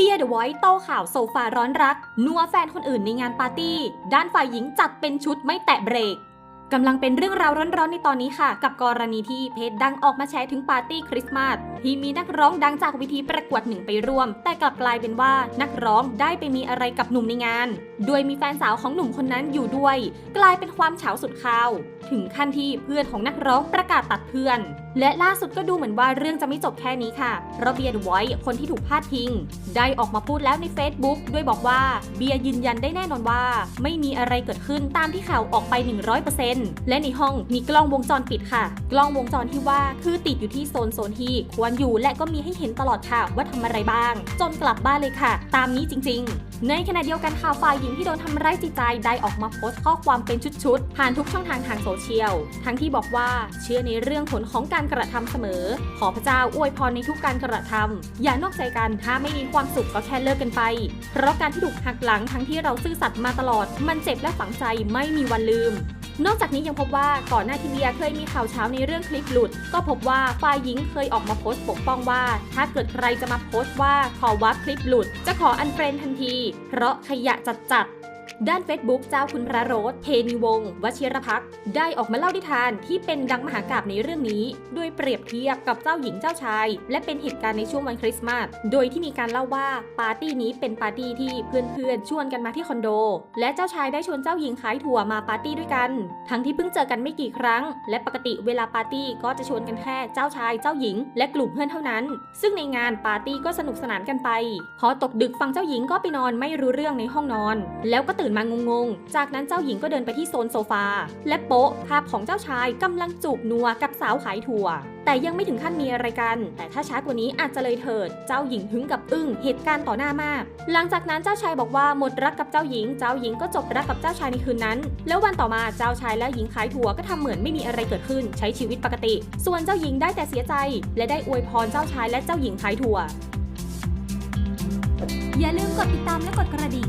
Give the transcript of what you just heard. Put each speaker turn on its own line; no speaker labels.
เบียร์เดอะไวท์โต้ข่าวโซฟาร้อนรัก นัวแฟนคนอื่นในงานปาร์ตี้ ด้านฝ่ายหญิงจัดเป็นชุดไม่แตะเบรก กำลังเป็นเรื่องราวร้อนๆในตอนนี้ค่ะ กับกรณีที่เพจดังออกมาแชร์ถึงปาร์ตี้คริสต์มาสที่มีนักร้องดังจากวิธีประกวดหนึ่งไปร่วม แต่กลับกลายเป็นว่านักร้องได้ไปมีอะไรกับหนุ่มในงาน โดยมีแฟนสาวของหนุ่มคนนั้นอยู่ด้วย กลายเป็นความเฉาสุดข่าว ถึงขั้นที่เพื่อนของนักร้องประกาศตัดเพื่อน และล่าสุดก็ดูเหมือนว่าเรื่องจะไม่จบแค่นี้ค่ะเพราะเบียร์ไว้คนที่ถูกพาดพิง ได้ออกมาพูดแล้วใน Facebook ด้วยบอกว่าเบียร์ยืนยันได้แน่นอนว่า ไม่มีอะไรเกิดขึ้นตามที่ข่าวออกไป 100%และในห้องมีกล้องวงจรปิดค่ะ กล้องวงจรที่ว่าคือติดอยู่ที่โซนโซนที่ควรอยู่และก็มีให้เห็นตลอดค่ะว่าทำอะไรบ้าง จนกลับบ้านเลยค่ะ ตามนี้จริง ๆในขณะเดียวกันข่าวฝ่ายหญิงที่โดนทำร้ายจิตใจได้ออกมาโพสต์ข้อความเป็นชุดๆ ผ่านทุกช่องทางทางโซเชียล ทั้งที่บอกว่าเชื่อในเรื่องผลของการกระทำเสมอ ขอพระเจ้าอวยพรในทุกการกระทำอย่านอกใจกันถ้าไม่มีความสุขก็แค่เลิกกันไป เพราะการที่ถูกหักหลังทั้งที่เราซื่อสัตย์มาตลอด มันเจ็บและฝังใจไม่มีวันลืม นอกจากนี้ยังพบว่าก่อนหน้าที่เบียเคยมีข่าวเช้าในเรื่องคลิปหลุด ก็พบว่าฝ่ายหญิงเคยออกมาโพสต์ปกป้องว่า ถ้าเกิดใครจะมาโพสต์ว่าขอวัดคลิปหลุด จะขออันเฟรนทันที เพราะขยะจัดจัด ด้าน Facebook เจ้าคุณพระโรสเทนีวงศ์วชิรพักได้ออกมาเล่าดิทานที่เป็นดังมหากาบในเรื่องนี้โดยเปรียบเทียบกับเจ้าหญิงเจ้าชาย และเป็นเหตุการณ์ในช่วงวันคริสต์มาส โดยที่มีการเล่าว่าปาร์ตี้นี้เป็นปาร์ตี้ที่เพื่อนๆชวนกันมาที่คอนโด และเจ้าชายได้ชวนเจ้าหญิงขายถั่วมาปาร์ตี้ด้วยกัน ทั้งที่เพิ่งเจอกันไม่กี่ครั้ง และปกติเวลาปาร์ตี้ก็จะชวนกันแค่เจ้าชาย เจ้าหญิง และกลุ่มเพื่อนเท่านั้น ซึ่งในงานปาร์ตี้ก็สนุกสนานกันไป พอตกดึกฝั่งเจ้าหญิงก็ไปนอนไม่รู้เรื่องในห้องนอน แล้วก็ตื่นมางงๆ จากนั้นเจ้าหญิงก็เดินไปที่โซนโซฟา และโป๊ะภาพของเจ้าชายกำลังจูบนัวกับสาวขายถั่ว แต่ยังไม่ถึงขั้นมีอะไรกัน แต่ถ้าช้ากว่านี้อาจจะเลยเถิด เจ้าหญิงถึงกับอึ้งเหตุการณ์ต่อหน้ามาก หลังจากนั้นเจ้าชายบอกว่าหมดรักกับเจ้าหญิง เจ้าหญิงก็จบรักกับเจ้าชายในคืนนั้น แล้ววันต่อมาเจ้าชายและหญิงขายถั่วก็ทำเหมือนไม่มีอะไรเกิดขึ้น ใช้ชีวิตปกติ ส่วนเจ้าหญิงได้แต่เสียใจ และได้อวยพรเจ้าชายและเจ้าหญิงขายถั่ว
อย่าลืมกดติดตามและกดกระดิ่ง